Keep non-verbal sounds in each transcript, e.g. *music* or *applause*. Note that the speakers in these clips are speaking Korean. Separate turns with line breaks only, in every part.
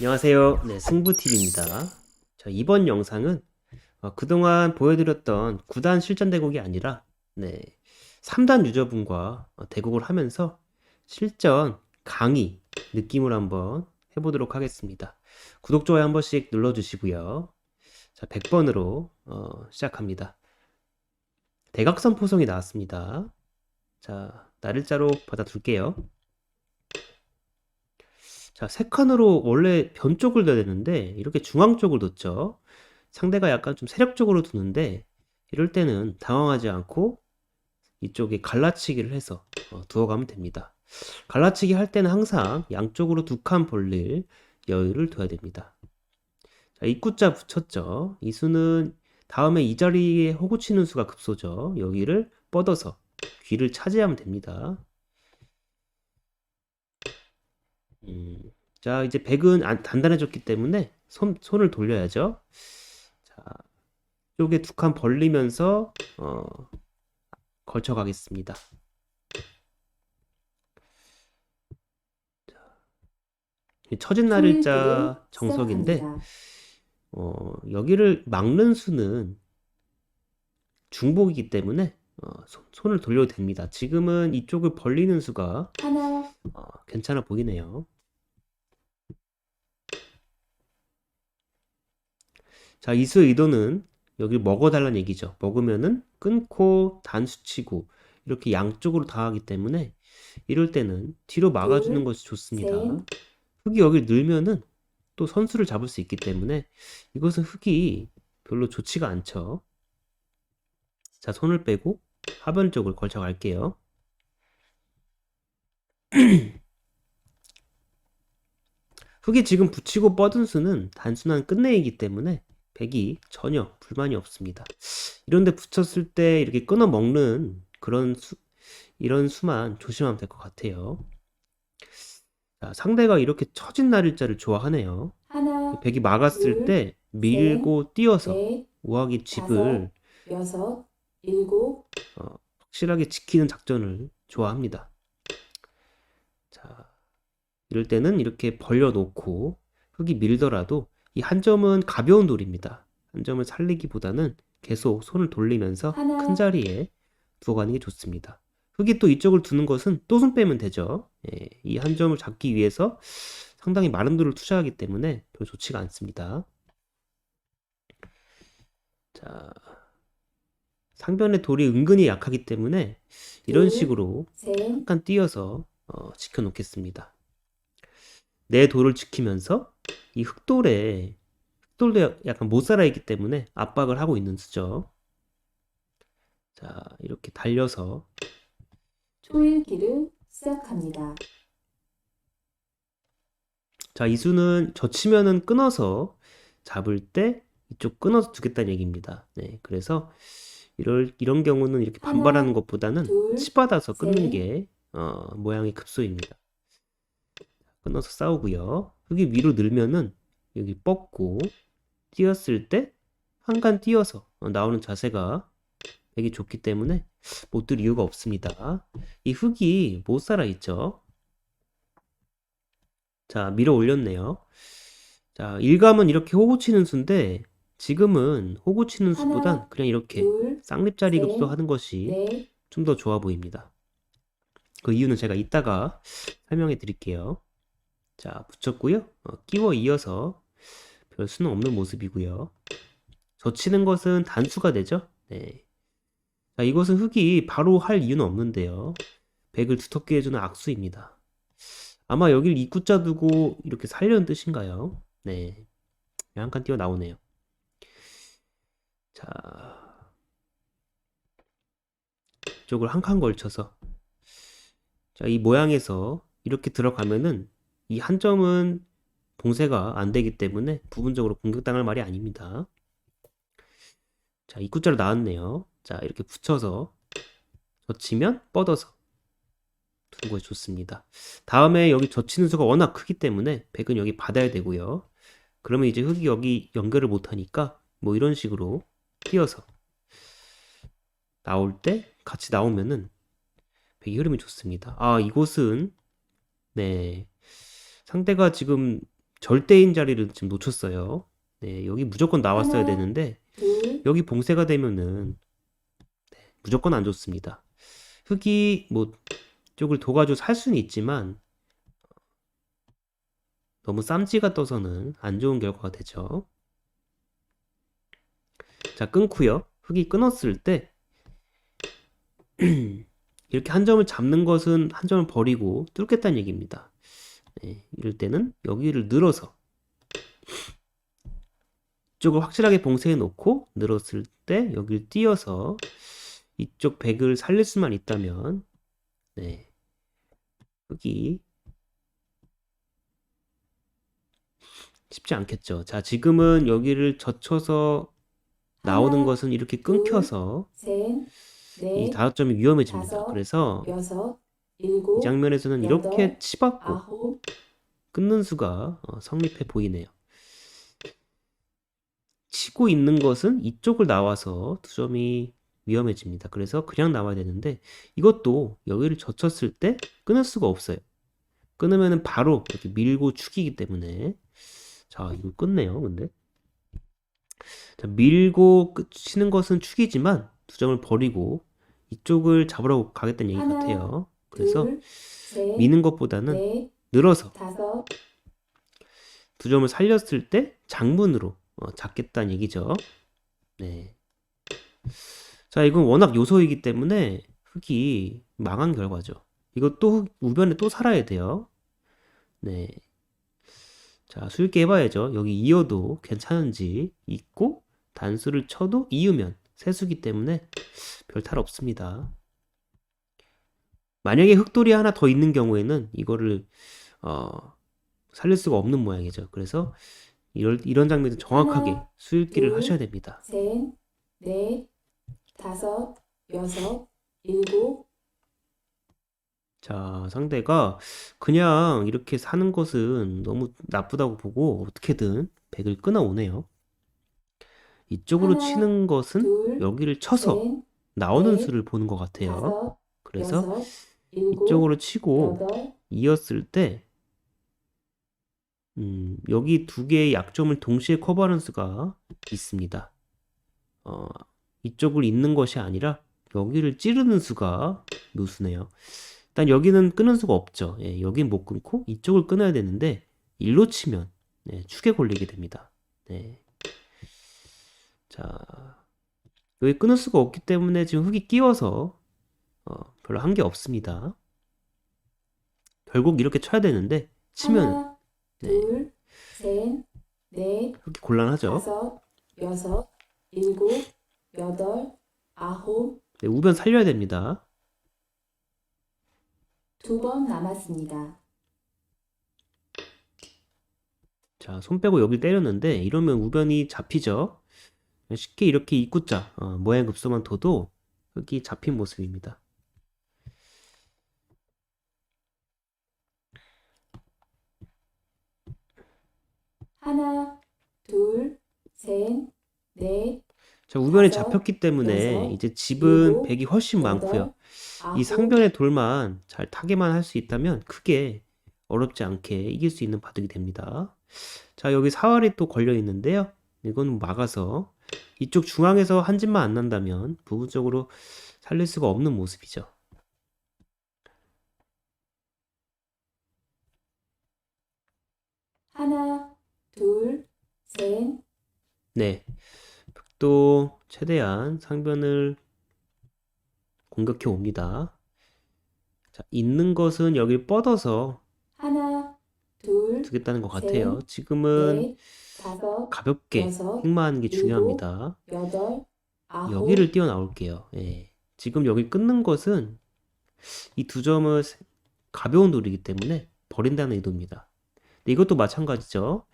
안녕하세요. 네, 승부TV입니다. 자, 이번 영상은 어, 그동안 보여드렸던 9단 실전 대국이 아니라 네, 3단 유저분과 어, 대국을 하면서 실전 강의 느낌을 한번 해보도록 하겠습니다. 구독, 좋아요 한 번씩 눌러주시고요. 자, 100번으로 어, 시작합니다. 대각선 포성이 나왔습니다. 자, 날일자로 받아둘게요. 자, 세 칸으로 원래 변 쪽을 둬야 되는데 이렇게 중앙 쪽을 뒀죠. 상대가 약간 좀 세력적으로 두는데 이럴 때는 당황하지 않고 이쪽에 갈라치기를 해서 어, 두어가면 됩니다. 갈라치기 할 때는 항상 양쪽으로 두 칸 벌릴 여유를 둬야 됩니다. 자, 입구자 붙였죠. 이 수는 다음에 이 자리에 호구치는 수가 급소죠. 여기를 뻗어서 귀를 차지하면 됩니다. 음, 자, 이제 백은 안- 단단해졌기 때문에 손, 손을 돌려야죠. 자, 쪽에 두 칸 벌리면서 어, 걸쳐 가겠습니다. 이 처진 날일자 정석인데 어, 여기를 막는 수는 중복이기 때문에 어, 손, 손을 돌려도 됩니다. 지금은 이쪽을 벌리는 수가
하나,
어, 괜찮아 보이네요. 자, 이수의 의도는 여기 먹어달라는 얘기죠. 먹으면은 끊고 단수치고 이렇게 양쪽으로 당하기 때문에 이럴 때는 뒤로 막아주는
둘,
것이 좋습니다.
셋.
흙이 여기를 늘면은 또 선수를 잡을 수 있기 때문에 이것은 흙이 별로 좋지가 않죠. 자, 손을 빼고 하변 쪽을 걸쳐 갈게요. *clears throat* 흙이 지금 붙이고 뻗은 수는 단순한 끝내이기 때문에 백이 전혀 불만이 없습니다. 이런데 붙였을 때 이렇게 끊어 먹는 그런 수, 이런 수만 조심하면 될 것 같아요. 자, 상대가 이렇게 처진 날일자를 좋아하네요.
하나,
백이 막았을
둘,
때 밀고 뛰어서
넷,
우아기 집을
여섯, 일곱,
어, 확실하게 지키는 작전을 좋아합니다. 자, 이럴 때는 이렇게 벌려놓고 흙이 밀더라도 이 한 점은 가벼운 돌입니다. 한 점을 살리기보다는 계속 손을 돌리면서
하나.
큰 자리에 두어 가는 게 좋습니다. 흙이 또 이쪽을 두는 것은 또 손 빼면 되죠. 예, 이 한 점을 잡기 위해서 상당히 많은 돌을 투자하기 때문에 별로 좋지가 않습니다. 자, 상변의 돌이 은근히 약하기 때문에 이런
둘,
식으로
셋,
잠깐 띄어서 어, 지켜놓겠습니다. 내 돌을 지키면서 이 흑돌에 흑돌도 약간 못 살아 있기 때문에 압박을 하고 있는 수죠. 자, 이렇게 달려서
초일기를 시작합니다.
자, 이 수는 젖히면은 끊어서 잡을 때 이쪽 끊어서 두겠다는 얘기입니다. 네, 그래서 이럴 이런 경우는 이렇게
하나,
반발하는 것보다는
둘,
치받아서 끊는
셋.
게 어, 모양이 급소입니다. 끊어서 싸우고요. 여기 위로 늘면은 여기 뻗고 뛰었을 때 한간 뛰어서 어, 나오는 자세가 되게 좋기 때문에 못 들 이유가 없습니다. 이 흙이 못 살아 있죠. 자, 밀어 올렸네요. 자, 일감은 이렇게 호구 치는 수인데 지금은 호구 치는 수보단 그냥 이렇게
둘,
쌍립자리
셋,
급소 하는 것이
넷,
좀더 좋아 보입니다. 그 이유는 제가 이따가 설명해 드릴게요. 자, 붙였고요. 어, 끼워 이어서 별 수는 없는 모습이고요. 젖히는 것은 단수가 되죠. 네. 자, 이것은 흙이 바로 할 이유는 없는데요. 백을 두텁게 해주는 악수입니다. 아마 여길 입구자 두고 이렇게 살려는 뜻인가요? 네. 한 칸 띄어 나오네요. 자, 이쪽을 한 칸 걸쳐서 자, 이 모양에서 이렇게 들어가면은 이 한 점은 봉쇄가 안 되기 때문에 부분적으로 공격당할 말이 아닙니다. 자, 입구자로 나왔네요. 자, 이렇게 붙여서 젖히면 뻗어서 두는 것이 좋습니다. 다음에 여기 젖히는 수가 워낙 크기 때문에 백은 여기 받아야 되고요. 그러면 이제 흙이 여기 연결을 못 하니까 뭐 이런 식으로 띄어서 나올 때 같이 나오면은 백이 흐름이 좋습니다. 아, 이곳은 네. 상대가 지금 절대인 자리를 지금 놓쳤어요. 네, 여기 무조건 나왔어야 되는데
둘,
여기 봉쇄가 되면은 네, 무조건 안 좋습니다. 흙이 뭐 쪽을 도가지고 살 수는 있지만 너무 쌈지가 떠서는 안 좋은 결과가 되죠. 자, 끊고요. 흙이 끊었을 때 *clears throat* 이렇게 한 점을 잡는 것은 한 점을 버리고 뚫겠다는 얘기입니다. 네, 이럴 때는 여기를 늘어서 이쪽을 확실하게 봉쇄해 놓고 늘었을 때 여기를 띄어서 이쪽 백을 살릴 수만 있다면 네, 흙이 쉽지 않겠죠. 자, 지금은 여기를 젖혀서 나오는 것은 이렇게 끊겨서
셋,
이
넷,
다섯 점이 위험해집니다.
다섯,
그래서
여섯,
이
일곱,
장면에서는
여덟,
이렇게 치받고
아홉,
끊는 수가 어, 성립해 보이네요. 치고 있는 것은 이쪽을 나와서 두 점이 위험해집니다. 그래서 그냥 나와야 되는데 이것도 여기를 젖혔을 때 끊을 수가 없어요. 끊으면은 바로 이렇게 밀고 축이기 때문에 자 이거 끊네요. 근데 자, 밀고 끝- 치는 것은 축이지만 두 점을 버리고 이쪽을 잡으러 가겠다는 얘기
하나,
같아요. 그래서
둘, 셋,
미는 것보다는
넷,
늘어서
다섯,
두 점을 살렸을 때 장문으로 어, 잡겠다는 얘기죠. 네. 자, 이건 워낙 요소이기 때문에 흙이 망한 결과죠. 이것도 흙 우변에 또 살아야 돼요. 네. 자, 수있게 해봐야죠. 여기 이어도 괜찮은지 있고 단수를 쳐도 이으면 세수기 때문에 별 탈 없습니다. 만약에 흙돌이 하나 더 있는 경우에는 이거를 어, 살릴 수가 없는 모양이죠. 그래서 이럴, 이런 장면은 정확하게
하나,
수읽기를
둘,
하셔야 됩니다.
셋, 넷, 다섯, 여섯, 일곱,
자, 상대가 그냥 이렇게 사는 것은 너무 나쁘다고 보고 어떻게든 백을 끊어오네요. 이쪽으로
하나,
치는 것은
둘,
여기를 쳐서
셋,
나오는
넷,
수를 보는 것 같아요.
다섯,
그래서
여섯, 일곱,
이쪽으로 치고
여덟,
이었을 때 음, 여기 두 개의 약점을 동시에 커버하는 수가 있습니다. 어, 이쪽을 잇는 것이 아니라 여기를 찌르는 수가 묘수네요. 일단 여기는 끊을 수가 없죠. 예, 여긴 못 끊고 이쪽을 끊어야 되는데 일로 치면 네, 축에 걸리게 됩니다. 네. 자, 여기 끊을 수가 없기 때문에 지금 흙이 끼워서 어, 별로 한 게 없습니다. 결국 이렇게 쳐야 되는데 치면 네.
둘, 셋, 넷,
흙이 곤란하죠.
다섯, 여섯, 일곱, 여덟, 아홉,
네, 우변 살려야 됩니다.
두 번 남았습니다.
자, 손 빼고 여기 때렸는데 이러면 우변이 잡히죠. 쉽게 이렇게 입구자 어, 모양 급소만 둬도 흙이 잡힌 모습입니다.
하나, 둘, 셋, 넷,
자, 우변이
다섯,
잡혔기 때문에
여섯,
이제 집은
일곱,
백이 훨씬
여덟,
많고요.
아홉,
이 상변의 돌만 잘 타게만 할 수 있다면 크게 어렵지 않게 이길 수 있는 바둑이 됩니다. 자, 여기 사활이 또 걸려 있는데요. 이건 막아서 이쪽 중앙에서 한 집만 안 난다면 부분적으로 살릴 수가 없는 모습이죠.
하나, 둘, 셋,
네. 또 최대한 상변을 공격해 옵니다. 자, 있는 것은 여길 뻗어서
하나, 둘,
두겠다는 것
셋,
같아요. 지금은
넷, 다섯,
가볍게
여섯,
획마하는 게
일곱,
중요합니다.
여덟, 아홉,
여기를 뛰어나올게요. 예. 지금 여기 끊는 것은 이 두 점을 세- 가벼운 돌이기 때문에 버린다는 의도입니다. 근데 이것도 마찬가지죠.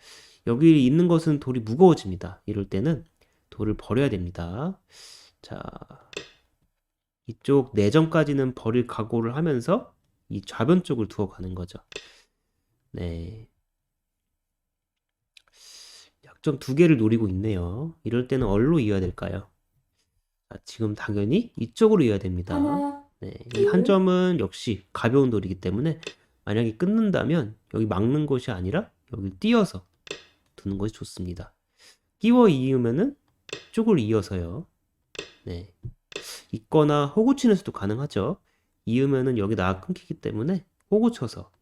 여기 있는 것은 돌이 무거워집니다. 이럴 때는 돌을 버려야 됩니다. 자, 이쪽 4점까지는 버릴 각오를 하면서 이 좌변 쪽을 두어 가는 거죠. 네. 약점 두 개를 노리고 있네요. 이럴 때는 얼로 이어야 될까요? 자, 지금 당연히 이쪽으로 이어야 됩니다. 네, 이 한 점은 역시 가벼운 돌이기 때문에 만약에 끊는다면 여기 막는 것이 아니라 여기 띄어서 두는 것이 좋습니다. 끼워 이으면은 쪽을 이어서요. 네. 있거나 호구 치는 수도 가능하죠. 이으면은 여기 나가 끊기기 때문에 호구 쳐서 네.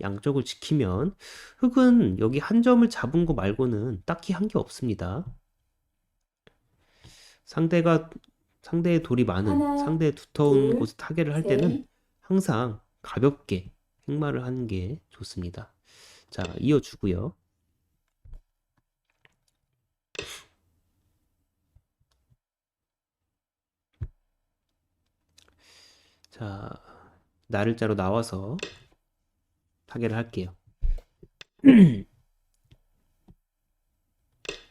양쪽을 지키면 흙은 여기 한 점을 잡은 거 말고는 딱히 한 게 없습니다. 상대가 상대의 돌이 많은
하나,
상대의 두터운
둘,
곳에 타겟을 할 때는
셋.
항상 가볍게 횡마를 하는 게 좋습니다. 자, 이어주고요. 자, 나를 자로 나와서 타겟을 할게요. *clears throat*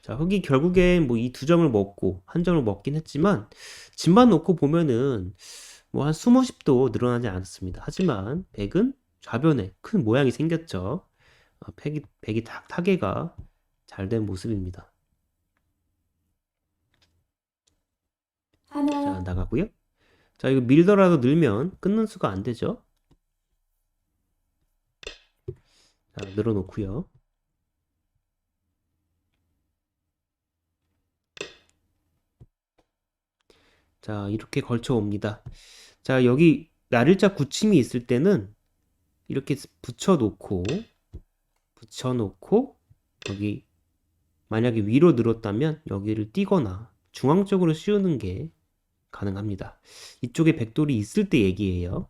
자, 흑이 결국엔 뭐 이 두 점을 먹고 한 점을 먹긴 했지만 집만 놓고 보면은 뭐한 20, 10도 늘어나지 않았습니다. 하지만 백은 좌변에 큰 모양이 생겼죠. 어, 백이, 백이 탁, 타개가 잘 된 모습입니다. 자,
하나,
나가고요. 자, 이거 밀더라도 늘면 끊는 수가 안 되죠. 늘어놓고요. 자, 이렇게 걸쳐 옵니다. 자, 여기 나를자 굳힘이 있을 때는 이렇게 붙여 놓고 붙여 놓고 여기 만약에 위로 늘었다면 여기를 띄거나 중앙 쪽으로 씌우는 게 가능합니다. 이쪽에 백돌이 있을 때 얘기예요.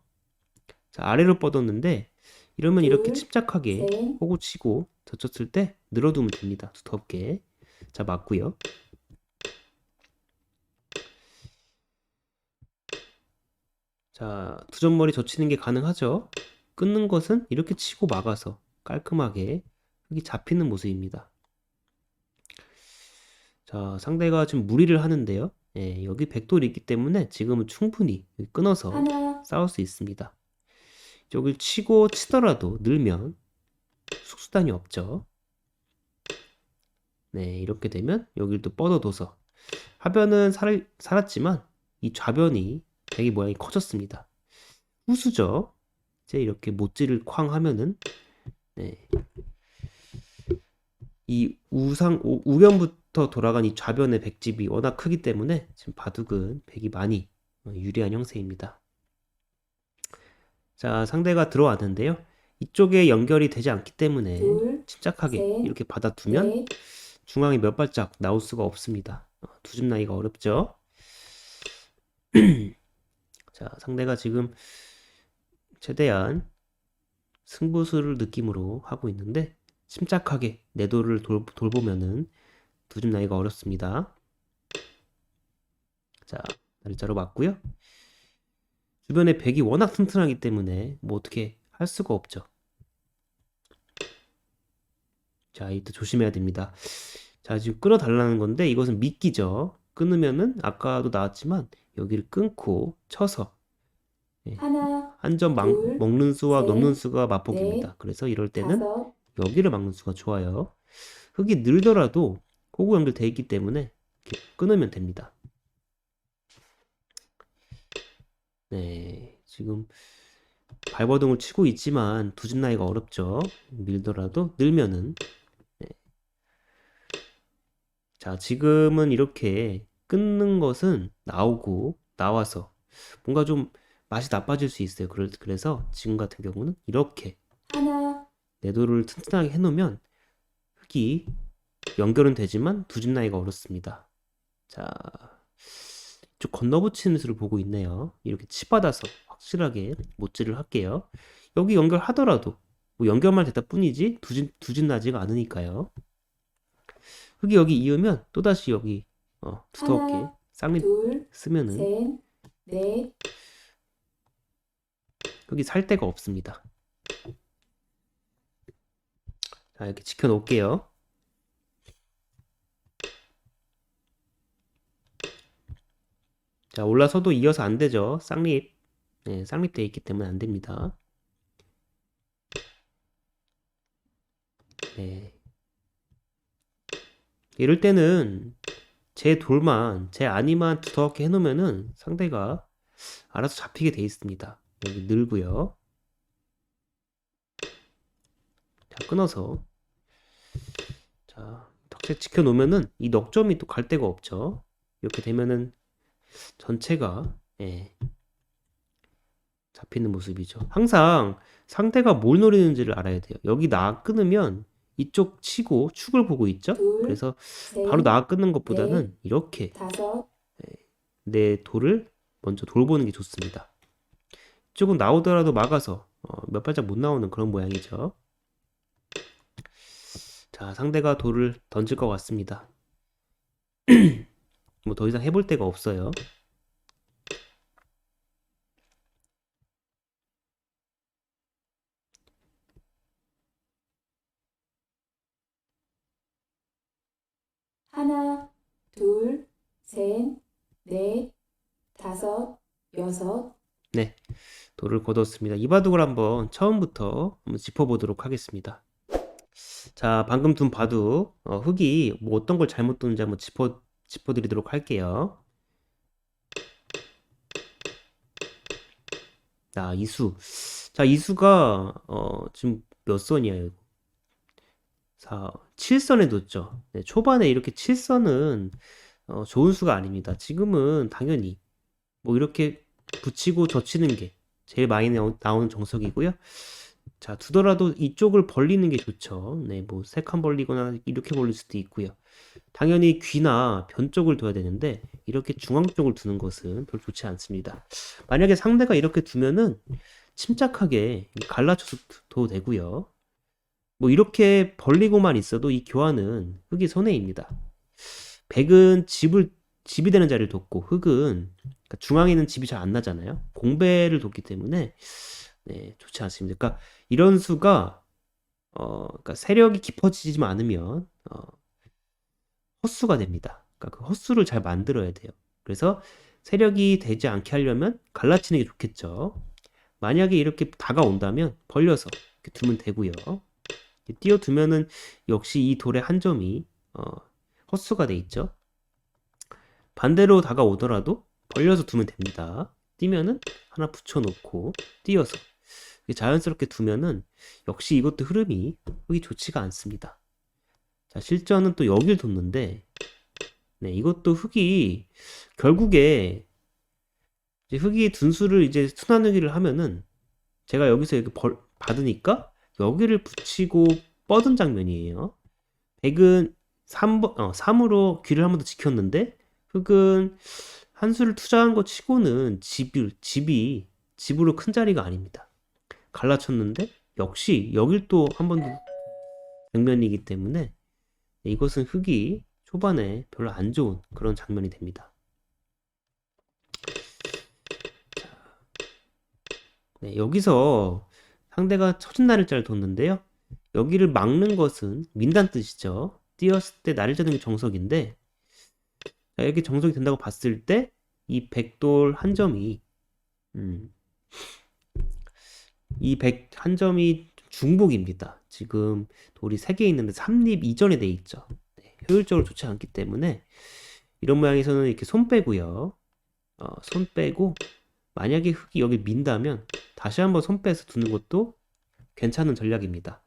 자, 아래로 뻗었는데 이러면 이렇게
둘,
침착하게
셋,
호구 치고 젖혔을 때 늘어두면 됩니다. 두텁게. 자, 맞고요. 자, 두 점머리 젖히는 게 가능하죠. 끊는 것은 이렇게 치고 막아서 깔끔하게 흙이 잡히는 모습입니다. 자, 상대가 지금 무리를 하는데요. 예, 여기 백돌이 있기 때문에 지금은 충분히 끊어서
하나,
싸울 수 있습니다. 여길 치고 치더라도 늘면 숙수단이 없죠. 네, 이렇게 되면 여길 또 뻗어둬서 하변은 살, 살았지만 이 좌변이 되게 모양이 커졌습니다. 후수죠. 이제 이렇게 못질을 쾅 하면은 네. 이 우상 우, 우변부터 돌아간 이 좌변의 백집이 워낙 크기 때문에 지금 바둑은 백이 많이 어, 유리한 형세입니다. 자, 상대가 들어왔는데요. 이쪽에 연결이 되지 않기 때문에
둘,
침착하게
셋,
이렇게 받아두면
넷,
중앙에 몇 발짝 나올 수가 없습니다. 어, 두집 나기가 어렵죠. *clears throat* 자, 상대가 지금 최대한 승부수를 느낌으로 하고 있는데 침착하게 내도를 돌, 돌보면은 두 집 나기가 어렵습니다. 자, 날짜로 맞고요. 주변에 백이 워낙 튼튼하기 때문에 뭐 어떻게 할 수가 없죠. 자, 이때 조심해야 됩니다. 자, 지금 끊어달라는 건데 이것은 미끼죠. 끊으면은 아까도 나왔지만 여기를 끊고 쳐서
하나,
한점
둘,
먹는 수와
셋,
넘는 수가 맞폭입니다. 그래서 이럴 때는
다섯,
여기를 막는 수가 좋아요. 흙이 늘더라도 호구 연결돼 있기 때문에 끊으면 됩니다. 네, 지금 발버둥을 치고 있지만 두 집 나이가 어렵죠. 밀더라도 늘면은 네. 자, 지금은 이렇게 끊는 것은 나오고 나와서 뭔가 좀 맛이 나빠질 수 있어요. 그래서 지금 같은 경우는 이렇게
하나,
내도를 튼튼하게 해놓으면 흙이 연결은 되지만 두 집 나기가 어렵습니다. 자, 좀 건너붙이는 수를 보고 있네요. 이렇게 치받아서 확실하게 못질을 할게요. 여기 연결하더라도 뭐 연결만 됐다 뿐이지 두 집, 두집 나지가 않으니까요. 흙이 여기 이으면 또다시 여기 어, 두텁게
하나,
쌍립
둘,
쓰면은
셋, 넷,
여기 살 데가 없습니다. 자, 이렇게 지켜놓을게요. 자, 올라서도 이어서 안 되죠. 쌍립. 네, 쌍립되어 있기 때문에 안 됩니다. 네. 이럴 때는 제 돌만, 제 아니만 두텁게 해놓으면은 상대가 알아서 잡히게 돼 있습니다. 여기 늘고요. 자, 끊어서 자, 덕색 지켜 놓으면은 이 넉점이 또 갈 데가 없죠. 이렇게 되면은 전체가 예, 잡히는 모습이죠. 항상 상대가 뭘 노리는지를 알아야 돼요. 여기 나 끊으면 이쪽 치고 축을 보고 있죠.
둘,
그래서
셋,
바로 나 끊는 것보다는 이렇게
다섯,
내 돌을 먼저 돌보는 게 좋습니다. 이쪽은 나오더라도 막아서 어, 몇 발짝 못 나오는 그런 모양이죠. 자, 상대가 돌을 던질 것 같습니다. *clears throat* 뭐 더 이상 해볼 데가 없어요.
하나, 둘, 셋, 넷, 다섯, 여섯,
돌을 거뒀습니다. 이 바둑을 한번 처음부터 한번 짚어보도록 하겠습니다. 자, 방금 둔 바둑 어, 흙이 뭐 어떤 걸 잘못 뒀는지 한번 짚어 짚어드리도록 할게요. 자, 이수. 자, 이수가 어, 지금 몇 선이에요? 4, 7선에 뒀죠. 네, 초반에 이렇게 7선은 어, 좋은 수가 아닙니다. 지금은 당연히 뭐 이렇게 붙이고 젖히는 게 제일 많이 나오, 나오는 정석이고요. 자, 두더라도 이쪽을 벌리는 게 좋죠. 네, 뭐 세칸 벌리거나 이렇게 벌릴 수도 있고요. 당연히 귀나 변 쪽을 둬야 되는데 이렇게 중앙 쪽을 두는 것은 별로 좋지 않습니다. 만약에 상대가 이렇게 두면은 침착하게 갈라쳐서 둬도 되고요. 뭐 이렇게 벌리고만 있어도 이 교환은 흙이 손해입니다. 백은 집을 집이 되는 자리를 뒀고 흙은 그러니까 중앙에는 집이 잘 안 나잖아요. 공배를 뒀기 때문에 네, 좋지 않습니다. 그러니까 이런 수가 어, 그러니까 세력이 깊어지지만 않으면 어, 헛수가 됩니다. 그러니까 그 헛수를 잘 만들어야 돼요. 그래서 세력이 되지 않게 하려면 갈라치는 게 좋겠죠. 만약에 이렇게 다가온다면 벌려서 이렇게 두면 되고요. 이렇게 띄워두면은 역시 이 돌의 한 점이 어, 헛수가 돼 있죠. 반대로 다가오더라도 벌려서 두면 됩니다. 띄면은 하나 붙여놓고 띄어서 자연스럽게 두면은 역시 이것도 흐름이 흙이 좋지가 않습니다. 자, 실전은 또 여길 뒀는데 네, 이것도 흙이 결국에 이제 흙이 둔수를 이제 순환하기를 하면은 제가 여기서 이렇게 벌, 받으니까 여기를 붙이고 뻗은 장면이에요. 백은 3번, 어, 3으로 귀를 한 번 더 지켰는데 흙은 한 수를 투자한 것 치고는 집이, 집이 집으로 큰 자리가 아닙니다. 갈라쳤는데 역시 여길 또 한 번 더 장면이기 때문에 이것은 흙이 초반에 별로 안 좋은 그런 장면이 됩니다. 네, 여기서 상대가 처진 날일자를 뒀는데요. 여기를 막는 것은 민단 뜻이죠. 띄었을 때 날일자 등이 정석인데 자, 이렇게 정석이 된다고 봤을 때 이 백돌 한 점이 음, 이 백 한 점이 중복입니다. 지금 돌이 3개 있는데 3립 이전에 돼 있죠. 네, 효율적으로 좋지 않기 때문에 이런 모양에서는 이렇게 손 빼고요. 어, 손 빼고 만약에 흙이 여기 민다면 다시 한번 손 빼서 두는 것도 괜찮은 전략입니다.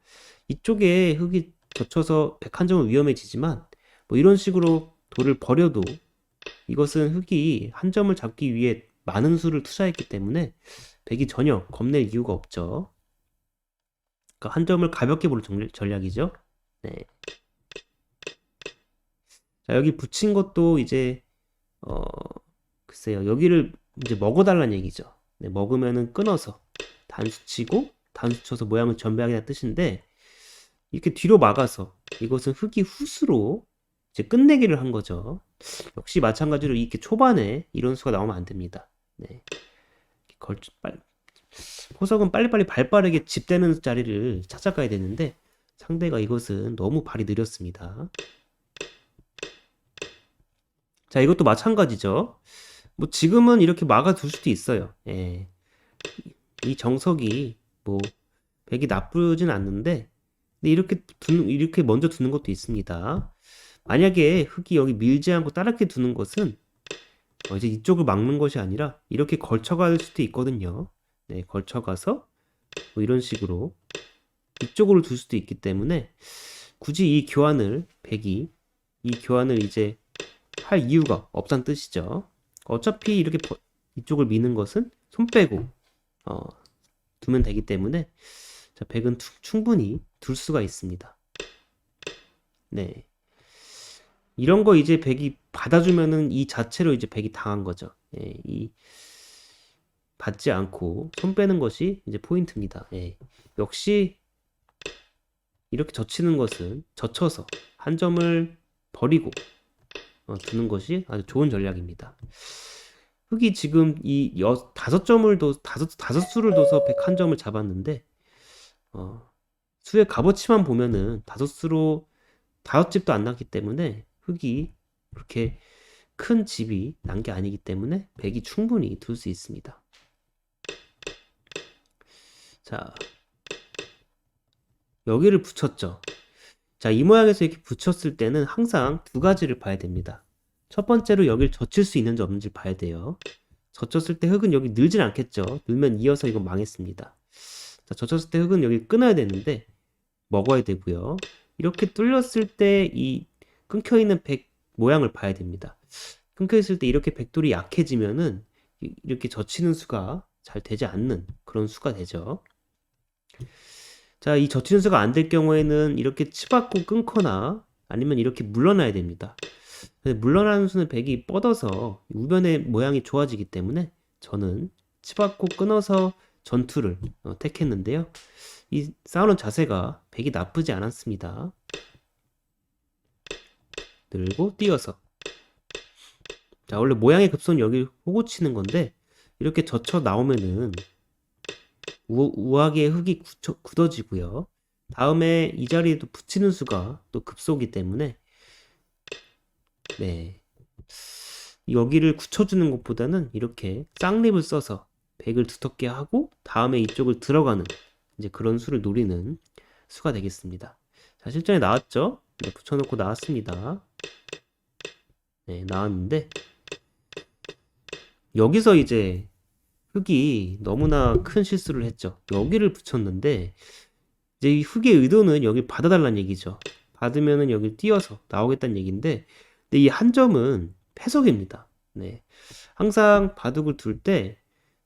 이쪽에 흙이 젖혀서 백한 점은 위험해지지만 뭐 이런 식으로 돌을 버려도 이것은 흙이 한 점을 잡기 위해 많은 수를 투자했기 때문에 백이 전혀 겁낼 이유가 없죠. 그러니까 한 점을 가볍게 보는 정- 전략이죠. 네. 자, 여기 붙인 것도 이제 어 글쎄요. 여기를 이제 먹어달라는 얘기죠. 네, 먹으면은 끊어서 단수 치고 단수 쳐서 모양을 전배하겠다는 뜻인데 이렇게 뒤로 막아서 이것은 흙이 후수로 이제 끝내기를 한 거죠. 역시 마찬가지로 이렇게 초반에 이런 수가 나오면 안 됩니다. 네. 걸, 빨, 호석은 빨리빨리 발빠르게 집되는 자리를 찾아가야 되는데 상대가 이것은 너무 발이 느렸습니다. 자, 이것도 마찬가지죠. 뭐 지금은 이렇게 막아둘 수도 있어요. 예. 이 정석이 뭐 백이 나쁘진 않는데 근데 이렇게 두는 이렇게 먼저 두는 것도 있습니다. 만약에 흙이 여기 밀지 않고 따르게 두는 것은 어, 이제 이쪽을 막는 것이 아니라 이렇게 걸쳐갈 수도 있거든요. 네, 걸쳐가서 뭐 이런 식으로 이쪽으로 둘 수도 있기 때문에 굳이 이 교환을 백이 이 교환을 이제 할 이유가 없다는 뜻이죠. 어차피 이렇게 버- 이쪽을 미는 것은 손 빼고 어, 두면 되기 때문에 자, 백은 투- 충분히 둘 수가 있습니다. 네. 이런 거 이제 백이 받아주면은 이 자체로 이제 백이 당한 거죠. 예, 이 받지 않고 손 빼는 것이 이제 포인트입니다. 예. 역시 이렇게 젖히는 것은 젖혀서 한 점을 버리고 어, 두는 것이 아주 좋은 전략입니다. 흑이 지금 이 여, 다섯 점을 둬 다섯 다섯 수를 둬서 101점을 잡았는데 어, 수의 값어치만 보면은 다섯 수로 다섯 집도 안 났기 때문에 흑이 그렇게 큰 집이 난 게 아니기 때문에 100이 충분히 둘 수 있습니다. 자, 여기를 붙였죠. 자, 이 모양에서 이렇게 붙였을 때는 항상 두 가지를 봐야 됩니다. 첫 번째로 여기를 젖힐 수 있는지 없는지 봐야 돼요. 젖혔을 때 흙은 여기 늘진 않겠죠. 늘면 이어서 이거 망했습니다. 자, 젖혔을 때 흙은 여기 끊어야 되는데 먹어야 되고요. 이렇게 뚫렸을 때 이 끊겨 있는 백 모양을 봐야 됩니다. 끊겨 있을 때 이렇게 백돌이 약해지면은 이- 이렇게 젖히는 수가 잘 되지 않는 그런 수가 되죠. 자, 이 젖히는 수가 안 될 경우에는 이렇게 치받고 끊거나 아니면 이렇게 물러나야 됩니다. 물러나는 수는 백이 뻗어서 우변의 모양이 좋아지기 때문에 저는 치받고 끊어서 전투를 어, 택했는데요. 이 싸우는 자세가 백이 나쁘지 않았습니다. 늘고 뛰어서. 자, 원래 모양의 급소는 여기 호구 치는 건데 이렇게 젖혀 나오면은 우, 우하게 흙이 굳혀, 굳어지고요. 다음에 이 자리에도 붙이는 수가 또 급소기 때문에 네. 여기를 굳혀주는 것보다는 이렇게 쌍립을 써서 백을 두텁게 하고 다음에 이쪽을 들어가는 이제 그런 수를 노리는 수가 되겠습니다. 자, 실전에 나왔죠? 네, 붙여놓고 나왔습니다. 네, 나왔는데 여기서 이제 흙이 너무나 큰 실수를 했죠. 여기를 붙였는데 이제 이 흙의 의도는 여기 받아달라는 얘기죠. 받으면은 여기 띄어서 나오겠다는 얘기인데 근데 이 한 점은 패석입니다. 네. 항상 바둑을 둘 때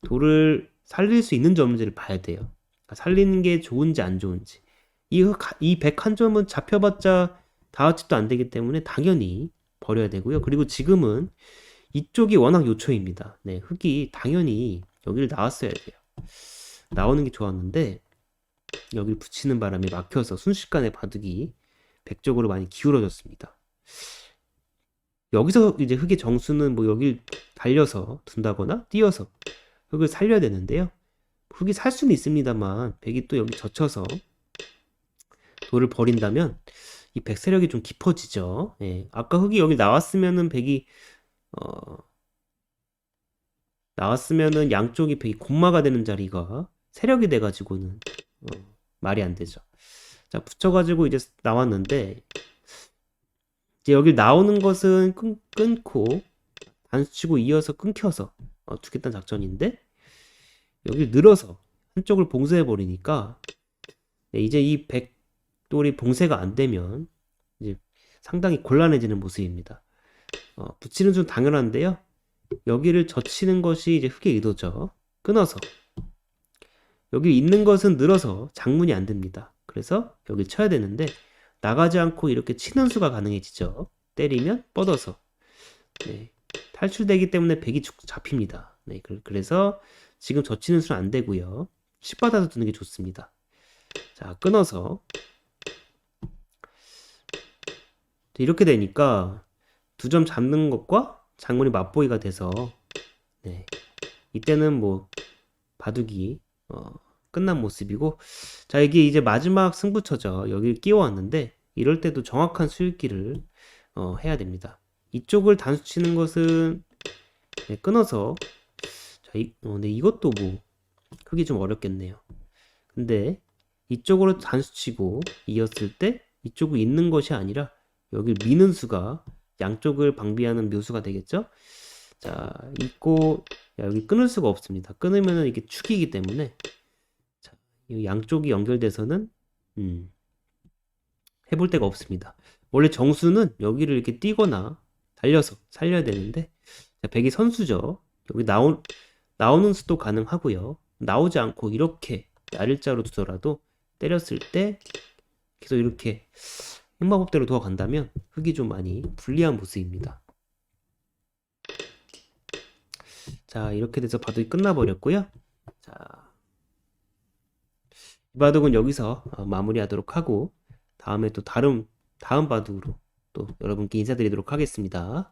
돌을 살릴 수 있는지 없는지를 봐야 돼요. 아, 살리는 게 좋은지 안 좋은지. 이, 흙, 이 101점은 잡혀봤자 다섯 집도 안 되기 때문에 당연히 버려야 되고요. 그리고 지금은 이쪽이 워낙 요초입니다. 네, 흙이 당연히 여기를 나왔어야 돼요. 나오는 게 좋았는데 여기를 붙이는 바람에 막혀서 순식간에 바둑이 백쪽으로 많이 기울어졌습니다. 여기서 이제 흙의 정수는 뭐 여길 달려서 둔다거나 뛰어서 흙을 살려야 되는데요. 흙이 살 수는 있습니다만 백이 또 여기 젖혀서 돌을 버린다면 이 백 세력이 좀 깊어지죠. 예, 아까 흙이 여기 나왔으면은 백이 어, 나왔으면은 양쪽이 백이 곰마가 되는 자리가 세력이 돼가지고는 어, 말이 안 되죠. 자 붙여가지고 이제 나왔는데 이제 여기 나오는 것은 끊, 끊고 단수치고 이어서 끊겨서 어, 두겠다는 작전인데 여기 늘어서 한쪽을 봉쇄해 버리니까 네, 이제 이 백돌이 봉쇄가 안 되면 이제 상당히 곤란해지는 모습입니다. 어, 붙이는 좀 당연한데요. 여기를 젖히는 것이 이제 흙의 의도죠. 끊어서 여기 있는 것은 늘어서 장문이 안 됩니다. 그래서 여기 쳐야 되는데 나가지 않고 이렇게 치는 수가 가능해지죠. 때리면 뻗어서 네, 탈출되기 때문에 백이 죽- 잡힙니다. 네, 그- 그래서 지금 젖히는 수는 안 되고요. 10 받아서 두는 게 좋습니다. 자, 끊어서 이렇게 되니까 두 점 잡는 것과 장문이 맞보기가 돼서 네, 이때는 뭐 바둑이 어, 끝난 모습이고 자 이게 이제 마지막 승부처죠. 여기를 끼워왔는데 이럴 때도 정확한 수읽기를 어, 해야 됩니다. 이쪽을 단수 치는 것은 네, 끊어서 자 이, 어, 네, 이것도 뭐 크기 좀 어렵겠네요. 근데 이쪽으로 단수 치고 이었을 때 이쪽으로 있는 것이 아니라 여기 미는 수가 양쪽을 방비하는 묘수가 되겠죠 자 있고 야, 여기 끊을 수가 없습니다 끊으면은 이게 축이기 때문에 이 양쪽이 연결돼서는 음, 해볼 데가 없습니다. 원래 정수는 여기를 이렇게 뛰거나 달려서 살려야 되는데 자, 백이 선수죠. 여기 나온 나오는 수도 가능하고요. 나오지 않고 이렇게 야일자로 두더라도 때렸을 때 계속 이렇게 행마법대로 도어간다면 흙이 좀 많이 불리한 모습입니다. 자, 이렇게 돼서 바둑이 끝나버렸고요. 자, 이 바둑은 여기서 어, 마무리하도록 하고 다음에 또 다른 다음 바둑으로 또 여러분께 인사드리도록 하겠습니다.